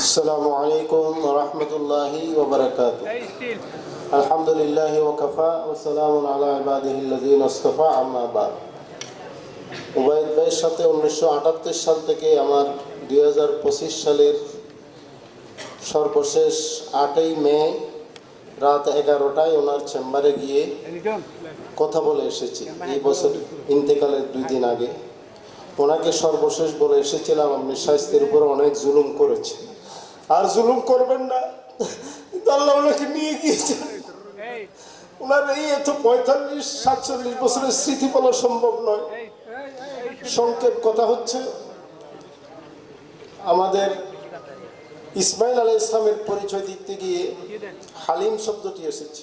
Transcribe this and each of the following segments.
আসসালামু আলাইকুম রহমতুল্লাহি ওবরাকাত আলহামদুলিল্লাহ ভাইয়ের সাথে উনিশশো আটাত্তর সাল থেকে আমার দুই হাজার পঁচিশ সালের সর্বশেষ আটই মে রাত এগারোটায় ওনার চেম্বারে গিয়ে কথা বলে এসেছি। এই বছর ইন্তেকালের দুই দিন আগে। ওনাকে সর্বশেষ বলে এসেছিলাম আপনি স্বাস্থ্যের উপর অনেক জুলুম করেছে। আর জুলুম করবেন না আল্লাহ ওনাকে নিয়ে ওনার এই এত পঁয়তাল্লিশ, সাতচল্লিশ বছরের স্মৃতি বলা সম্ভব নয়। সংক্ষেপ কথা হচ্ছে, আমাদের ইসমাইল আলাহ ইসলামের পরিচয় দিতে গিয়ে হালিম শব্দটি এসেছে।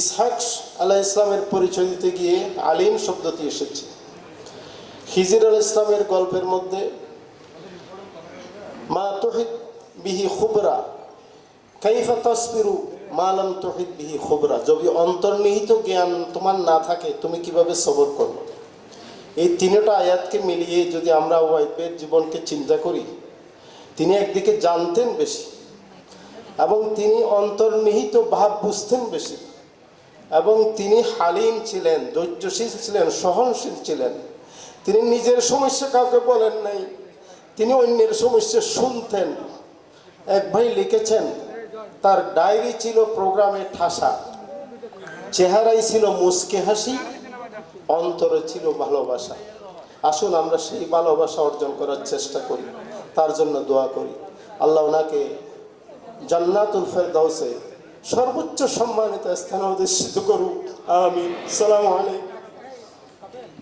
ইসহাক আলাহ ইসলামের পরিচয় দিতে গিয়ে আলিম শব্দটি এসেছে। হিজির আল ইসলামের গল্পের মধ্যে, মা তহিদ বিহি খুবরা, কাইফা তসবিরু মালাম তহিদ বিহি খুবরা। যদি অন্তর্নিহিত জ্ঞান তোমার না থাকে, তুমি কীভাবে সবর করবে? এই তিনটা আয়াতকে মিলিয়ে যদি আমরা ওয়াইফের জীবনকে চিন্তা করি, তিনি একদিকে জানতেন বেশি, এবং তিনি অন্তর্নিহিত ভাব বুঝতেন বেশি, এবং তিনি হালিম ছিলেন, ধৈর্যশীল ছিলেন, সহনশীল ছিলেন। তিনি নিজের সমস্যা কাউকে বলেন নাই। তিনি অন্যের সমস্যা শুনতেন। এক ভাই লিখেছেন, তার ডায়েরি ছিল প্রোগ্রামে ঠাসা। চেহারাই ছিল মুসকে হাসি, অন্তরে ছিল ভালোবাসা। আসুন আমরা সেই ভালোবাসা অর্জন করার চেষ্টা করি। তার জন্য দোয়া করি। আল্লাহ ওনাকে জান্নাতুল ফেরদাউসে সর্বোচ্চ সম্মানিত স্থানে অধিষ্ঠিত করুক। আমি সালাম আলাইকুম।